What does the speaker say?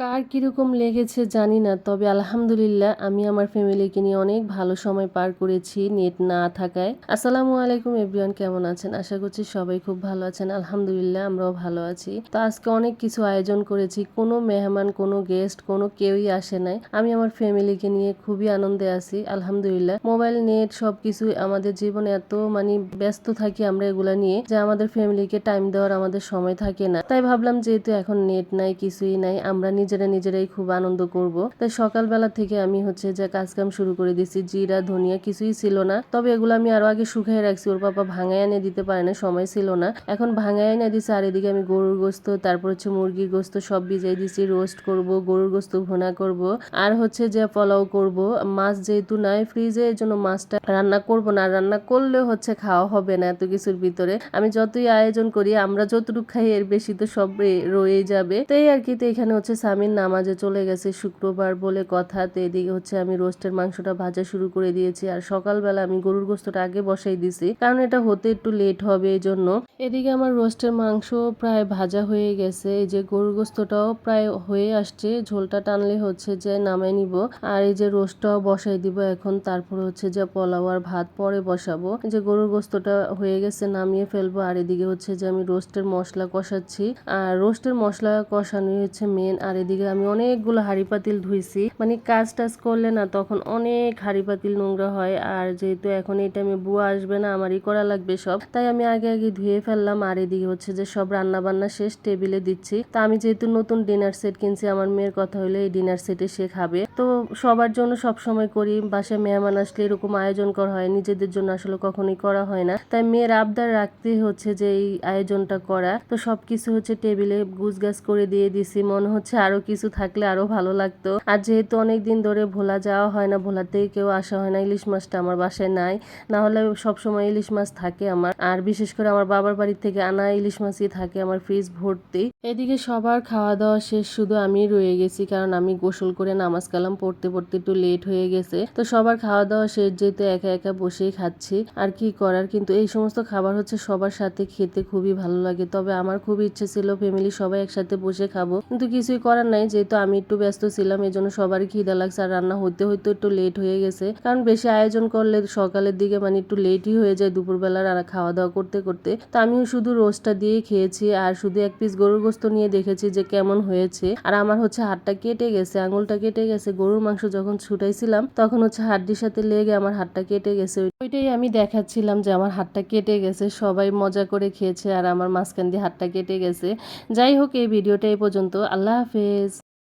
কার কীরকম লেগেছে জানি না, তবে আলহামদুলিল্লাহ আমি আমার ফ্যামিলিকে নিয়ে অনেক ভালো সময় পার করেছি নেট না থাকায়। আসসালামু আলাইকুম এভরিওয়ান, কেমন আছেন? আশা করছি সবাই খুব ভালো আছেন। আলহামদুলিল্লাহ আমরাও ভালো আছি। তো আজকে অনেক কিছু আয়োজন করেছি, কোনো মেহমান, কোনো গেস্ট কোনো কেউই আসে নাই। আমি আমার ফ্যামিলিকে নিয়ে খুবই আনন্দে আছি, আলহামদুলিল্লাহ। মোবাইল, নেট সবকিছু আমাদের জীবনে এত মানে ব্যস্ত থাকি আমরা এগুলা নিয়ে যে আমাদের ফ্যামিলিকে টাইম দেওয়ার আমাদের সময় থাকে না। তাই ভাবলাম যেহেতু এখন নেট নাই, কিছুই নাই, আমরা নিজেরা নিজেরাই খুব আনন্দ করব। তাই সকালবেলা থেকে আমি হচ্ছে যে কাজকাম শুরু করে দিছি জিরা, ধনিয়া কিছুই ছিল না। তবে এগুলো আমি আরও আগে শুকাই রাখছি। ওর পাপা ভাঙায় এনে দিতে পারে না, সময় ছিল না। এখন ভাঙায় এনে দিছে। আর এদিকে আমি গরুর গোস্ত, তারপর হচ্ছে মুরগির গোস্ত সব ভিজাই দিছি। রোস্ট করব, গরুর গোস্ত ভুনা করব। আর হচ্ছে যে পোলাও করব। মাছ যেহেতু নাই ফ্রিজে এই জন্য মাছটা রান্না করব না। রান্না করলেও হচ্ছে খাওয়া হবে না এত কিছুর ভিতরে। আমি যতই আয়োজন করি, আমরা যতটুকু খাই, এর বেশি তো সব রয়ে যাবে। তাই আর কি, তো এখানে হচ্ছে স্বামীর নামাজে চলে গেছে শুক্রবার বলে কথা তো এদিকে হচ্ছে আমি রোস্টের মাংসটা ভাজা শুরু করে দিয়েছি আর সকালবেলা আমি গরুর গোস্তটা আগে বসাই দিছি, কারণ এটা হতে একটু লেট হবে এই জন্য এদিকে আমার রোস্টের মাংস প্রায় ভাজা হয়ে গেছে, এই যে গরুর গোস্তটাও প্রায় হয়ে আসছে, ঝোলটা টানলে হচ্ছে যে নামাই নিব। আর এই যে রোস্টটাও বসাই দিব এখন, তারপর হচ্ছে যে পোলাও আর ভাত পরে বসাবো। যে গরুর গোস্তটা হয়ে গেছে, নামিয়ে ফেলব, আর এদিকে হচ্ছে যে আমি রোস্টের মশলা কষাচ্ছি। আর রোস্টের মশলা কষানোই হচ্ছে মেন আর এদিকে আমি অনেকগুলো হাঁড়ি পাতিল ধুইছি। মানে কাজ টাজ করলে না তখন অনেক হাঁড়ি পাতিল নোংরা হয়। আর যেহেতু এখন এই টাইমে বুয়া আসবে না, আমারই করা লাগবে সব। তাই আমি আগে আগে ধুয়ে ফেললাম। আর এদিকে হচ্ছে যে সব রান্না বান্না শেষ টেবিলে দিচ্ছি। তা আমি যেহেতু নতুন ডিনার সেট কিনছি, আমার মেয়ের কথা হলে এই ডিনার সেটে সে খাবে। তো সবার জন্য সব সময় করি। বাসায় মেহমান আসলে এরকম আয়োজন করা হয়। নিজেদের জন্য আসলে কখনোই করা হয় না। তাই মেয়ের আবদার রাখতে হচ্ছে যে এই আয়োজনটা করা। তো সবকিছু হচ্ছে টেবিলে গুছগাছ করে দিয়ে দিছি। মনে হচ্ছে আরও কিছু থাকলে আরও ভালো লাগতো। আর যেহেতু অনেক দিন ধরে ভোলা যাওয়া হয় না, ভোলাতেই কেউ আসা হয় না, ইলিশ মাছটা আমার বাসায় নাই। না হলে সবসময় ইলিশ মাছ থাকে আমার। আর বিশেষ করে আমার বাবার বাড়ি থেকে আনা ইলিশ মাছই থাকে আমার ফ্রিজ ভর্তি। এদিকে সবার খাওয়া দাওয়া শেষ, শুধু আমি রয়ে গেছি, কারণ আমি গোসল করে নামাজ কালাম পড়তে পড়তে একটু লেট হয়ে গেছে। তো সবার খাওয়া দাওয়া শেষ, যেহেতু একা একা বসেই খাচ্ছি। আর কি করার? কিন্তু এই সমস্ত খাবার হচ্ছে সবার সাথে খেতে খুবই ভালো লাগে। তবে আমার খুব ইচ্ছে ছিল ফ্যামিলি সবাই একসাথে বসে খাব। কিন্তু কিছুই করার নাই, যেহেতু আমি একটু ব্যস্ত ছিলাম এই জন্য সবারই খিদা লাগছে। আর রান্না হতে হইতে একটু লেট হয়ে গেছে। কারণ বেশি আয়োজন করলে সকালের দিকে মানে একটু লেটই হয়ে যায় দুপুরবেলার আর খাওয়া দাওয়া করতে করতে। তো আমিও শুধু রোস্টটা দিয়েই খেয়েছি আর শুধু এক পিস গরুর গোস্ত নিয়ে দেখেছি যে কেমন হয়েছে। আর আমার হচ্ছে হাতটা কেটে গেছে, আঙুলটা কেটে গেছে। গরুর মাংস যখন ছুটাইছিলাম, তখন হচ্ছে হাড্ডির সাথে লেগে আমার হাতটা কেটে গেছে। ওইটাই আমি দেখাচ্ছিলাম যে আমার হাতটা কেটে গেছে। সবাই মজা করে খেয়েছে আর আমার মাঝখান দিয়ে হাতটা কেটে গেছে। যাই হোক, এই ভিডিওটা এই পর্যন্ত। আল্লাহ হাফেজ। is